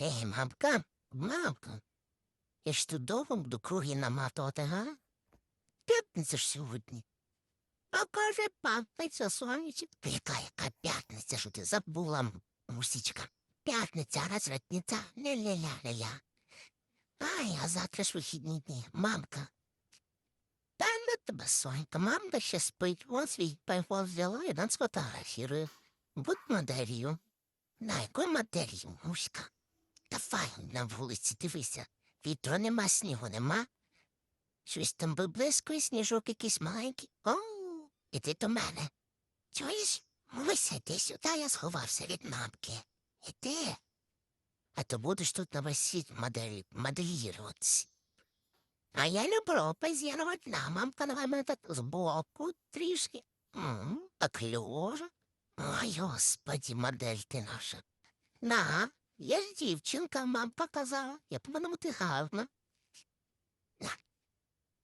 Ей, мамка, мамка. Я ж тут довго буду круги наматувати, га? П'ятниця ж сьогодні. А п'ятниця, сонечок. Яка, яка п'ятниця, що ти забула, мусічка? П'ятниця, розратниця, ля-ля-ля-ля-ля. Ай, а завтра ж вихідні дні, мамка. Та не тебе, Сонька, мамка ще спить. Вон свій пайфон взяла і нас фотографірує. Будь моделью. На якої моделью, муська? Давай на вулиці, дивися. Вітру нема, снігу нема. Щось там виблискує, сніжок якийсь маленький. О, іди до мене. Чуєш? Муся, іди сюди, я сховався від мамки. Іди. А то будеш тут на весь світ моделіруватися. А я люблю позірувати на мамка давай мене збоку трішки. М, Так льожа. Ой, господи, модель ти наша. На, я ж дівчинка, мамка казала. Я по-моєму ти гарна. На,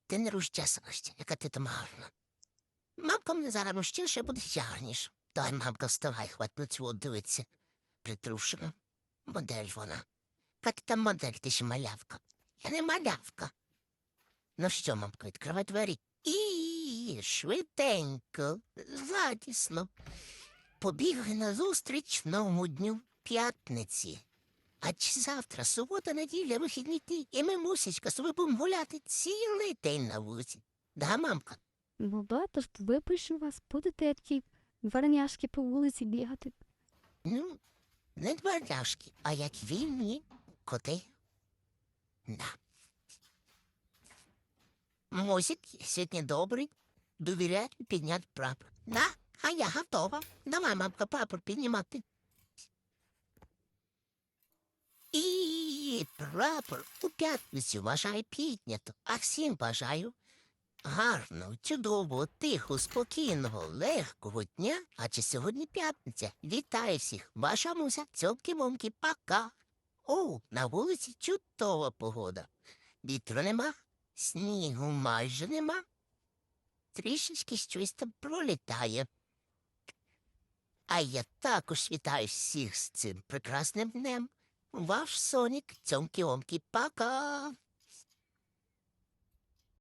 ти не розчесалася, яка ти там гарна. Мамка мене зараз розчеше, буде гарніше. Дай, мамка, вставай, хвать на цього дивиться. Притрушена. Модель вона. Яка там модель, ти ще малявка. Я не малявка. Ну що, мамка, відкривай двері. І швиденько, зладісно. Побігли назустріч новому дню п'ятниці. А чи завтра субота, неділя, вихідні дні, і ми, мусічка, собі будемо гуляти цілий день на вулиці. Да, мамка? Ну да, тож випишу вас, будете такі варняшки по вулиці бігати. Ну, не дворняшки, а як вільні коти. На. Мусик сьогодні добрий, довіряє підняти прапор. На, а я готова. Давай, мамка, прапор піднімати. І прапор у п'ятницю вважаю піднято, а всім бажаю гарного, чудового, тихого, спокійного, легкого дня. Адже сьогодні п'ятниця. Вітаю всіх. Ваша муся, цьомки-момки, пока. О, на вулиці чудова погода. Вітру нема, снігу майже нема. Трішечки щось там пролітає. А я також вітаю всіх з цим прекрасним днем. Ваш Сонік, цьомки-омки, пока.